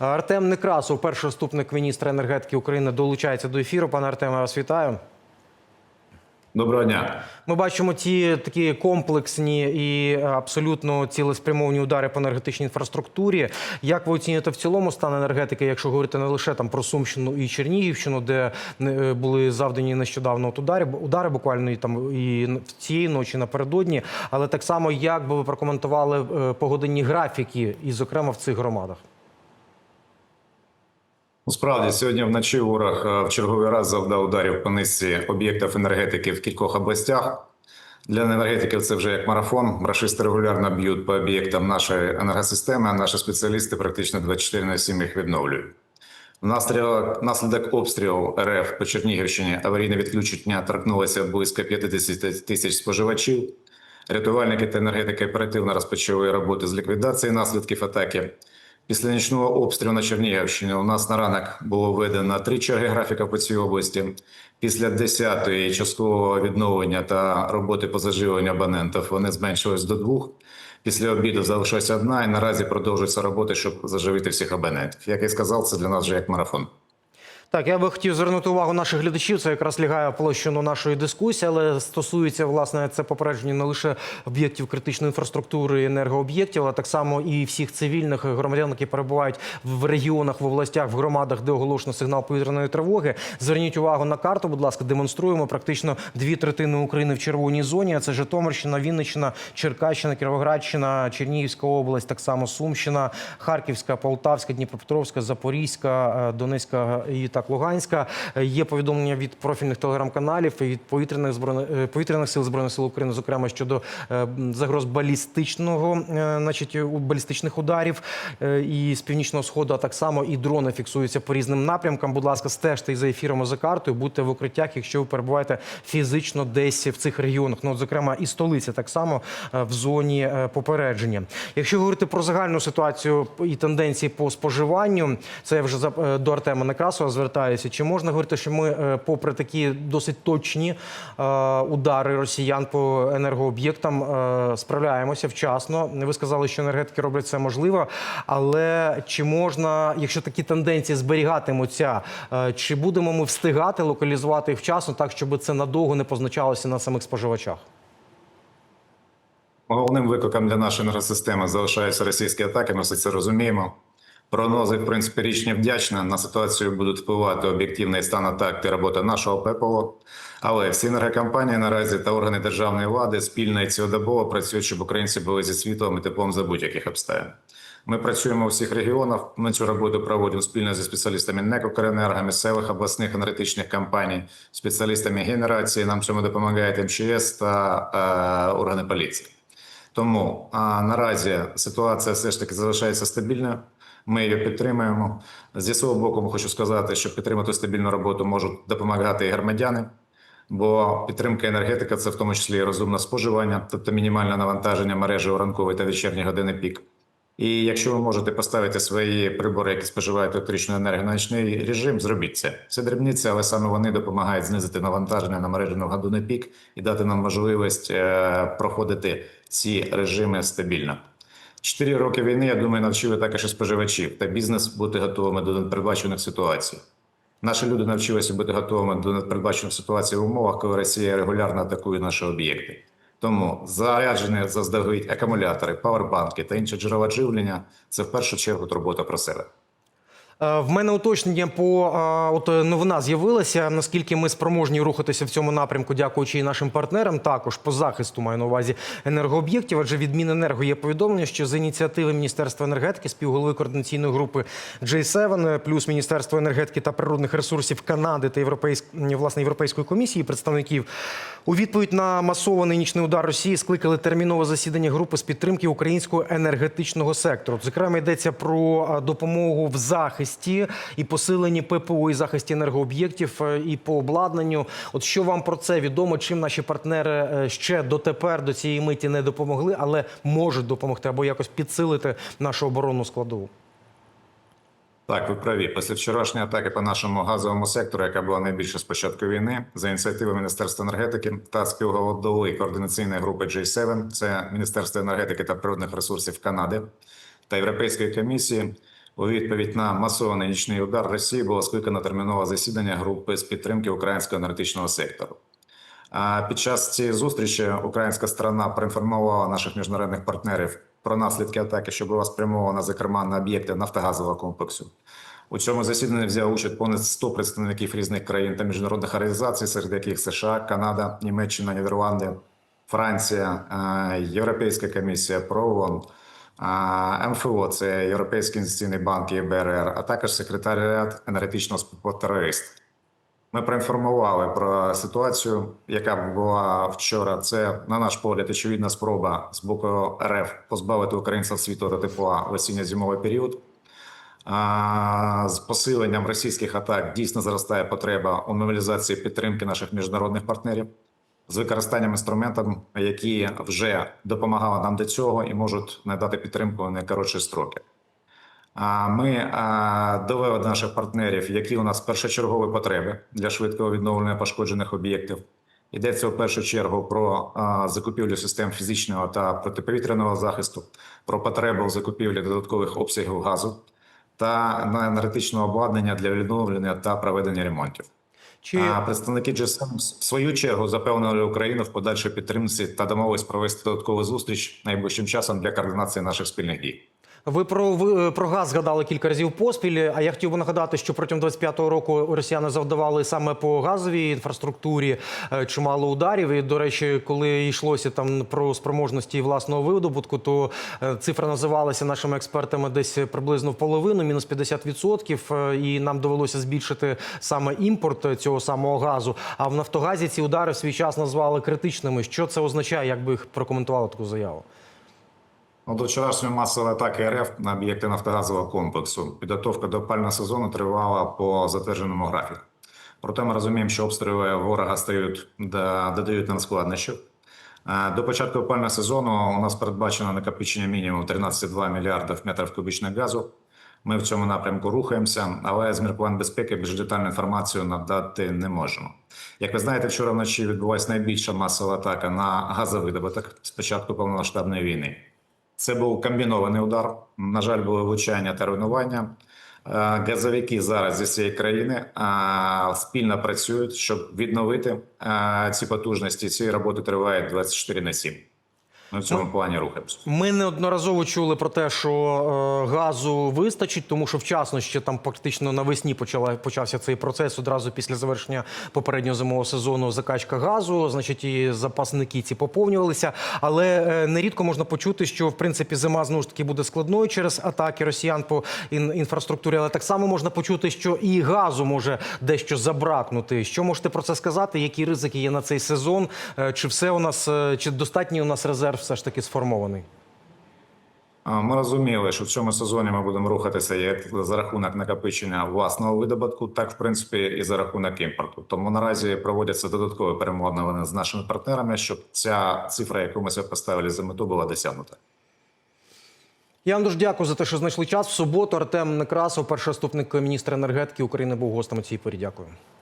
Артем Некрасов, перший заступник міністра енергетики України, долучається до ефіру. Пане Артеме, вас вітаю. Доброго дня. Ми бачимо ті такі комплексні і е, абсолютно цілеспрямовані удари по енергетичній інфраструктурі. Як ви оцінюєте в цілому стан енергетики, якщо говорити не лише там про Сумщину і Чернігівщину, де е, були завдані нещодавно от удари, удари буквально і там і в цієї ночі напередодні, але так само як би ви прокоментували е, погодинні графіки, і зокрема в цих громадах? Справді, сьогодні вночі ворог е, в черговий раз завдав ударів по низці об'єктів енергетики в кількох областях. Для енергетиків це вже як марафон. Рашисти регулярно б'ють по об'єктам нашої енергосистеми, а наші спеціалісти практично 24 на 7 їх відновлюють. Внаслідок обстрілу РФ по Чернігівщині аварійне відключення торкнулося близько 50 тисяч споживачів. Рятувальники та енергетики оперативно розпочали роботи з ліквідації наслідків атаки. Після нічного обстрілу на Чернігівщині у нас на ранок було введено три черги графіка по цій області. Після 10-ї часткового відновлення та роботи по заживленню абонентів вони зменшились до двох. Після обіду залишилася одна, і наразі продовжуються роботи, щоб заживити всіх абонентів. Як я сказав, це для нас вже як марафон. Так, я би хотів звернути увагу наших глядачів. Це якраз лягає площину нашої дискусії, але стосується власне це попередження не лише об'єктів критичної інфраструктури, і енергооб'єктів, а так само і всіх цивільних громадян, які перебувають в регіонах, в областях, в громадах, де оголошено сигнал повітряної тривоги. Зверніть увагу на карту. Будь ласка, демонструємо практично дві третини України в червоній зоні. Це Житомирщина, Вінниччина, Черкащина, Кіровоградщина, Чернігівська область, так само Сумщина, Харківська, Полтавська, Дніпропетровська, Запорізька, е, Донецька і так Луганська. Е, Є повідомлення від профільних телеграм-каналів і від повітряних збройних е, повітряних сил збройних сил України, зокрема щодо е, загроз балістичного, значить балістичних ударів і з північного сходу, а так само і дрони фіксуються по різним напрямкам. Будь ласка, стежте за ефіром і за картою, будьте в укриттях, якщо ви перебуваєте фізично десь в цих регіонах. Ну, от, зокрема, і столиця так само в зоні попередження. Якщо говорити про загальну ситуацію і тенденції по споживанню, це я вже до Артема Некрасова звертаюся. Чи можна говорити, що ми, е, попри такі досить точні е, удари росіян по енергооб'єктам, е, справляємося вчасно? Ви сказали, що енергетики роблять це можливо, але чи можна, якщо такі тенденції зберігатимуться, чи будемо ми встигати локалізувати їх вчасно, так щоб це надовго не позначалося на самих споживачах? Головним викликом для нашої енергосистеми залишаються російські атаки. Ми все це розуміємо. Прогнози, в принципі, річ не вдячна. На ситуацію будуть впливати об'єктивний стан атак та робота нашого ППО. Але всі енергокомпанії наразі та органи державної влади спільно і цілодобово працюють, щоб українці були зі світлом і теплом за будь-яких обставин. Ми працюємо у всіх регіонах. Ми цю роботу проводимо спільно зі спеціалістами НЕК «Укренерго», місцевих обласних енергетичних компаній, спеціалістами генерації. Нам цьому допомагають МЧС та е, органи поліції. Тому а, наразі ситуація все ж таки залишається стабільною. Ми її підтримуємо. Зі свого боку, хочу сказати, що підтримати стабільну роботу можуть допомагати і громадяни, бо підтримка енергетика це в тому числі і розумне споживання, тобто мінімальне навантаження мережі у ранковий та вечірні години пік. І якщо ви можете поставити свої прибори, які споживають електричну енергію на нічний режим, зробіть це. Це дрібниці, але саме вони допомагають знизити навантаження на мережу на години пік і дати нам можливість е, проходити ці режими стабільно. Чотири роки війни, я думаю, навчили також і споживачів та бізнес бути готовими до непередбачених ситуацій. Наші люди навчилися бути готовими до непередбачених ситуацій в умовах, коли Росія регулярно атакує наші об'єкти. Тому заряджені заздалегідь акумулятори, павербанки та інші джерела живлення це в першу чергу турбота про себе. Е, В мене уточнення по е, от е, новина з'явилася. Наскільки ми спроможні рухатися в цьому напрямку, дякуючи і нашим партнерам, також по захисту маю на увазі енергооб'єктів. Адже від Міненерго є повідомлення, що з ініціативи Міністерства енергетики, співголови координаційної групи J7, е, плюс Міністерство енергетики та природних ресурсів Канади та Європейськ... власне Європейської комісії представників у відповідь на масований нічний удар Росії скликали термінове засідання групи з підтримки українського енергетичного сектору. Зокрема, йдеться про допомогу в захисті і посиленні ППО і захисті енергооб'єктів е, і по обладнанню. От що вам про це відомо? Чим наші партнери е, ще дотепер до цієї миті не допомогли, але можуть допомогти або якось підсилити нашу оборонну складову? Так, ви праві. Після вчорашньої атаки по нашому газовому сектору, яка була найбільша з початку війни, за ініціативи Міністерства енергетики та співголової координаційної групи J7, це Міністерство енергетики та природних ресурсів Канади та Європейської комісії, У відповідь на масований нічний удар Росії було скликано термінове засідання групи з підтримки українського енергетичного сектору. А під час цієї зустрічі українська сторона проінформувала наших міжнародних партнерів про наслідки атаки, що була спрямована, зокрема, на об'єкти нафтогазового комплексу. У цьому засіданні взяв участь понад 100 представників різних країн та міжнародних організацій, серед яких США, Канада, Німеччина, Нідерланди, Франція, Європейська комісія, ПРООН, МФО, це Європейський інвестиційний банк і БРР, а також секретаріат енергетичного співтовариства. Ми проінформували про ситуацію, яка була вчора. Це, на наш погляд, очевидна спроба з боку РФ позбавити українців світла та тепла в осінньо-зимовий період. З посиленням російських атак дійсно зростає потреба у мобілізації підтримки наших міжнародних партнерів з використанням інструментів, які вже допомагали нам до цього і можуть надати підтримку в найкоротші строки. Ми довели до наших партнерів, які у нас першочергові потреби для швидкого відновлення пошкоджених об'єктів. Йдеться в першу чергу про закупівлю систем фізичного та протиповітряного захисту, про потребу закупівлі додаткових обсягів газу та на енергетичне обладнання для відновлення та проведення ремонтів. Чи А представники GSM в свою чергу запевнили Україну в подальшій підтримці та домовились провести додаткову зустріч найближчим часом для координації наших спільних дій. Ви про ви про газ згадали кілька разів поспіль? А я хотів би нагадати, що протягом 25-го року росіяни завдавали саме по газовій інфраструктурі е, чимало ударів. І до речі, коли йшлося там про спроможності власного видобутку, то е, цифра називалася нашими експертами десь приблизно в половину, мінус 50%. е, І нам довелося збільшити саме імпорт цього самого газу. А в Нафтогазі ці удари в свій час назвали критичними. Що це означає? Як би їх прокоментували таку заяву? Ну, До вчорашньої масової атаки РФ на об'єкти нафтогазового комплексу підготовка до опального сезону тривала по затвердженому графіку. Проте ми розуміємо, що обстріли ворога стають додають нам складнощів. Е, До початку опального сезону у нас передбачено накопичення мінімум 13,2 мільярдів метрів кубічних газу. Ми в цьому напрямку рухаємося, але з міркувань безпеки більш детальну інформацію надати не можемо. Як ви знаєте, вчора вночі відбулася найбільша масова атака на газовидобуток з початку повномасштабної війни. Це був комбінований удар. На жаль, були влучання та руйнування. Е, Газовики зараз зі всієї країни е, спільно працюють, щоб відновити е, ці потужності. Ці роботи тривають 24 на 7. Ми в цьому плані рухаємося. Ми неодноразово чули про те, що е, газу вистачить, тому що вчасно ще там практично навесні почала почався цей процес одразу після завершення попереднього зимового сезону. Закачка газу, значить, і запасники ці поповнювалися. Але е, нерідко можна почути, що в принципі зима знову ж таки буде складною через атаки росіян по ін- інфраструктурі. Але так само можна почути, що і газу може дещо забракнути. Що можете про це сказати? Які ризики є на цей сезон? Е, Чи все у нас е, чи достатній у нас резерв все ж таки сформований? Ми розуміли, що в цьому сезоні ми будемо рухатися як за рахунок накопичення власного видобутку, так в принципі і за рахунок імпорту. Тому наразі проводяться додаткові перемовини з нашими партнерами, щоб ця цифра, яку ми себе поставили за мету, була досягнута. Я вам дуже дякую за те, що знайшли час в суботу. Артем Некрасов, перший заступник міністра енергетики України, був гостем у цій порі. Дякую.